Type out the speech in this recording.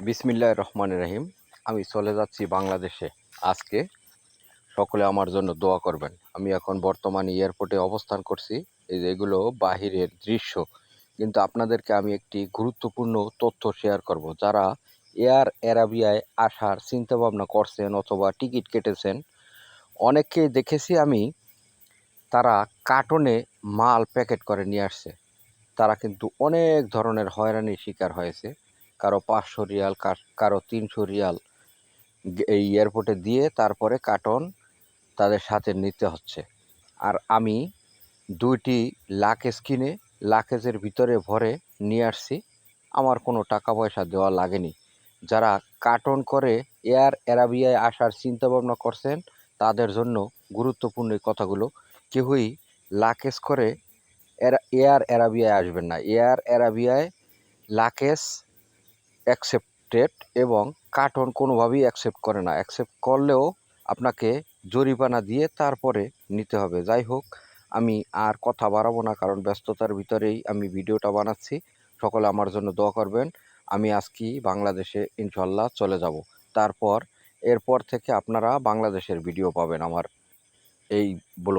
বিসমিল্লাহ রহমান রহিম। আমি চলে যাচ্ছি বাংলাদেশে। আজকে সকলে আমার জন্য দোয়া করবেন। আমি এখন বর্তমানে এয়ারপোর্টে অবস্থান করছি। এই যে এগুলো বাহিরের দৃশ্য। কিন্তু আপনাদেরকে আমি একটি গুরুত্বপূর্ণ তথ্য শেয়ার করব। যারা এয়ার অ্যারাবিয়ায় আসার চিন্তাভাবনা করছেন অথবা টিকিট কেটেছেন, অনেককেই দেখেছি আমি তারা কার্টনে মাল প্যাকেট করে নিয়ে আসছে। তারা কিন্তু অনেক ধরনের হয়রানির শিকার হয়েছে। কারও পাঁচশো রিয়াল, কার- তিনশো রিয়াল এই এয়ারপোর্টে দিয়ে তারপরে কার্টন তাদের সাথে নিতে হচ্ছে। আর আমি দুইটি লাকেজ কিনে লাকেজের ভিতরে ভরে নিয়ে আসছি। আমার কোনো টাকা পয়সা দেওয়া লাগেনি। যারা কার্টন করে এয়ার অ্যারাবিয়ায় আসার চিন্তা ভাবনা করছেন, তাদের জন্য গুরুত্বপূর্ণ এই কথাগুলো। কেউই লাকেজ করে এয়ার অ্যারাবিয়ায় আসবেন না। এয়ার অ্যারাবিয়ায় লাকেজ অ্যাকসেপ্টেড এবং কার্টন কোনোভাবেই অ্যাকসেপ্ট করে না। অ্যাকসেপ্ট করলেও আপনাকে জরিমানা দিয়ে তারপরে নিতে হবে। যাই হোক, আমি আর কথা বাড়াবো না, কারণ ব্যস্ততার ভিতরেই আমি ভিডিওটা বানাচ্ছি। সকলে আমার জন্য দোয়া করবেন। আমি আজকেই বাংলাদেশে ইনশাল্লাহ চলে যাব। তারপর, এরপর থেকে আপনারা বাংলাদেশের ভিডিও পাবেন আমার এই ব্লগ